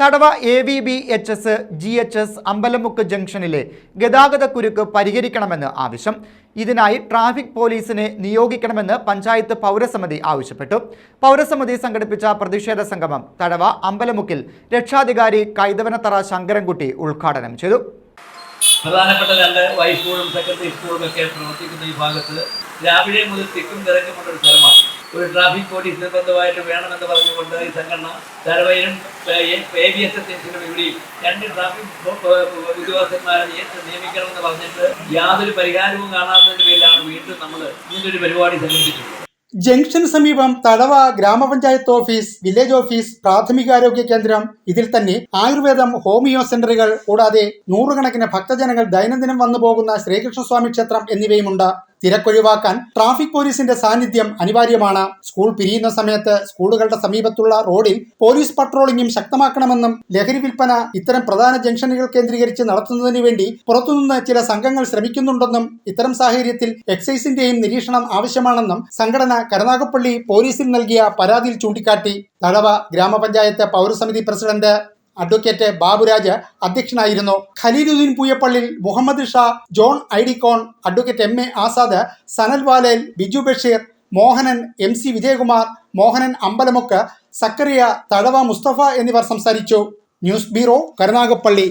തടവ A V B H S G H S Ambalamukku ജംഗ്ഷനിലെ ഗതാഗത കുരുക്ക് പരിഹരിക്കണമെന്ന് ആവശ്യം. ഇതിനായി ട്രാഫിക് പോലീസിനെ നിയോഗിക്കണമെന്ന് പഞ്ചായത്ത് പൗരസമിതി ആവശ്യപ്പെട്ടു. പൗരസമിതി സംഘടിപ്പിച്ച പ്രതിഷേധ സംഗമം തടവ അമ്പലമുക്കിൽ രക്ഷാധികാരി കൈതവനത്തറ ശങ്കരൻകുട്ടി ഉദ്ഘാടനം ചെയ്തു. പ്രധാനപ്പെട്ട രണ്ട് വൈ സ്കൂളും സെക്കൻഡറി സ്കൂളും ഒക്കെ പ്രവർത്തിക്കുന്ന ഈ ഭാഗത്ത് രാവിലെ മുതൽ തിക്കും തിരക്കുമുള്ള ഒരു സ്ഥലമാണ് ഒരു ട്രാഫിക് പോലീസ് നിർബന്ധമായിട്ട് വേണമെന്ന് പറഞ്ഞുകൊണ്ട് ഈ സംഘടന തലവയിലും എ ബി എസ് ഇവിടെയും രണ്ട് ട്രാഫിക് ഉദ്യോഗസ്ഥന്മാരെ നിയമിക്കണമെന്ന് പറഞ്ഞിട്ട് യാതൊരു പരിഹാരവും കാണാത്തതിന്റെ പേരിലാണ് വീണ്ടും നമ്മൾ ഇങ്ങനൊരു പരിപാടി സംഘടിപ്പിച്ചത്. ജംഗ്ഷന് സമീപം തടവ ഗ്രാമപഞ്ചായത്ത് ഓഫീസ് വില്ലേജ് ഓഫീസ് പ്രാഥമികാരോഗ്യ കേന്ദ്രം ഇതിൽ തന്നെ ആയുർവേദം ഹോമിയോ സെന്ററുകൾ കൂടാതെ നൂറുകണക്കിന് ഭക്തജനങ്ങൾ ദൈനംദിനം വന്നു പോകുന്ന ശ്രീകൃഷ്ണസ്വാമി ക്ഷേത്രം എന്നിവയുമുണ്ട്. തിരക്കൊഴിവാക്കാൻ ട്രാഫിക് പോലീസിന്റെ സാന്നിധ്യം അനിവാര്യമാണ്. സ്കൂൾ പിരിയുന്ന സമയത്ത് സ്കൂളുകളുടെ സമീപത്തുള്ള റോഡിൽ പോലീസ് പട്രോളിംഗും ശക്തമാക്കണമെന്നും ലഹരി വിൽപ്പന ഇത്തരം പ്രധാന ജംഗ്ഷനുകൾ കേന്ദ്രീകരിച്ച് നടത്തുന്നതിന് വേണ്ടി പുറത്തുനിന്ന് ചില സംഘങ്ങൾ ശ്രമിക്കുന്നുണ്ടെന്നും ഇത്തരം സാഹചര്യത്തിൽ എക്സൈസിന്റെയും നിരീക്ഷണം ആവശ്യമാണെന്നും സംഘടന കരുനാഗപ്പള്ളി പോലീസിൽ നൽകിയ പരാതിയിൽ ചൂണ്ടിക്കാട്ടി. തഴവ ഗ്രാമപഞ്ചായത്ത് പൗരസമിതി പ്രസിഡന്റ് അഡ്വക്കേറ്റ് ബാബുരാജ് അധ്യക്ഷനായിരുന്നു. Khaleeluddin പൂയപ്പള്ളിൽ Muhammad Shah John ഐഡിക്കോൺ advocate M A Azad Sanal Valel Biju Basheer Mohanan M C Vijayakumar Mohanan Ambalamukku Zakaria Thazhava Musthafa എന്നിവർ സംസാരിച്ചു. News bureau Karunagappally.